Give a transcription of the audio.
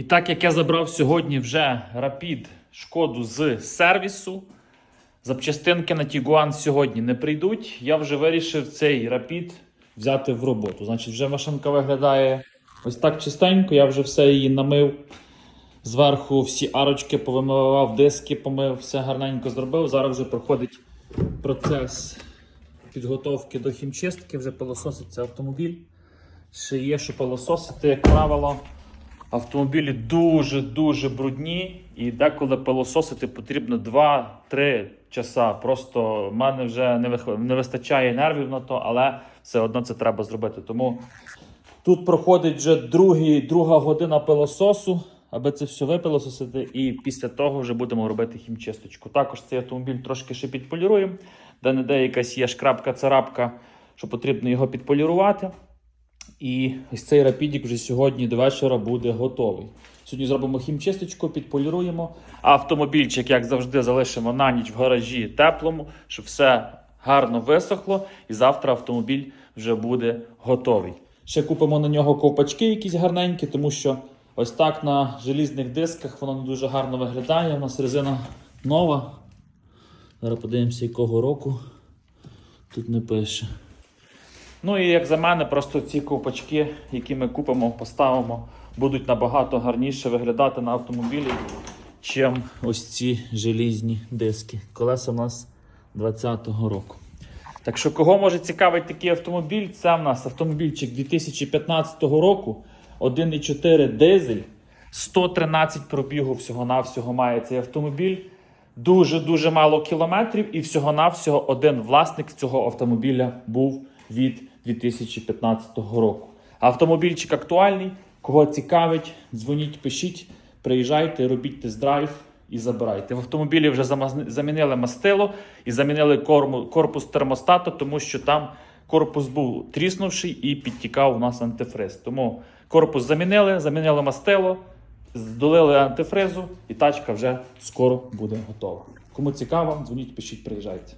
І так як я забрав сьогодні вже Rapid шкоду з сервісу, запчастинки на Tiguan сьогодні не прийдуть. Я вже вирішив цей Rapid взяти в роботу. Значить, вже машинка виглядає ось так чистенько, я вже все її намив. Зверху всі арочки повимивав, диски помив, все гарненько зробив. Зараз вже проходить процес підготовки до хімчистки, вже пилососиться автомобіль. Ще є, що пилососити, як правило. Автомобілі дуже-дуже брудні, і деколи пилососити потрібно 2-3 часа. Просто в мене вже не, вих... не вистачає нервів на то, але все одно це треба зробити. Тому тут проходить вже другий, друга година пилососу, аби це все випилососити, і після того вже будемо робити хімчисточку. Також цей автомобіль трошки ще підполіруємо, де не де якась є шкрабка-царапка, що потрібно його підполірувати. І ось цей рапідік вже сьогодні до вечора буде готовий. Сьогодні зробимо хімчисточку, підполіруємо. Автомобільчик, як завжди, залишимо на ніч в гаражі теплому, щоб все гарно висохло. І завтра автомобіль вже буде готовий. Ще купимо на нього ковпачки якісь гарненькі, тому що ось так на желізних дисках воно не дуже гарно виглядає. У нас резина нова. Зараз подивимося, якого року. Тут не пише. Ну і як за мене, просто ці ковпачки, які ми купимо, поставимо, будуть набагато гарніше виглядати на автомобілі, чим ось ці желізні диски. Колеса у нас 20-го року. Так що, кого може цікавить такий автомобіль, це в нас автомобільчик 2015 року, 1,4 дизель, 113 пробігу всього-навсього має цей автомобіль. Дуже-дуже мало кілометрів, і всього-навсього один власник цього автомобіля був від 2015 року. Автомобільчик актуальний. Кого цікавить, дзвоніть, пишіть, приїжджайте, робіть тест-драйв і забирайте. В автомобілі вже замінили мастило і замінили корпус термостата, тому що там корпус був тріснувший і підтікав у нас антифриз. Тому корпус замінили, замінили мастило, здолили антифризу, і тачка вже скоро буде готова. Кому цікаво, дзвоніть, пишіть, приїжджайте.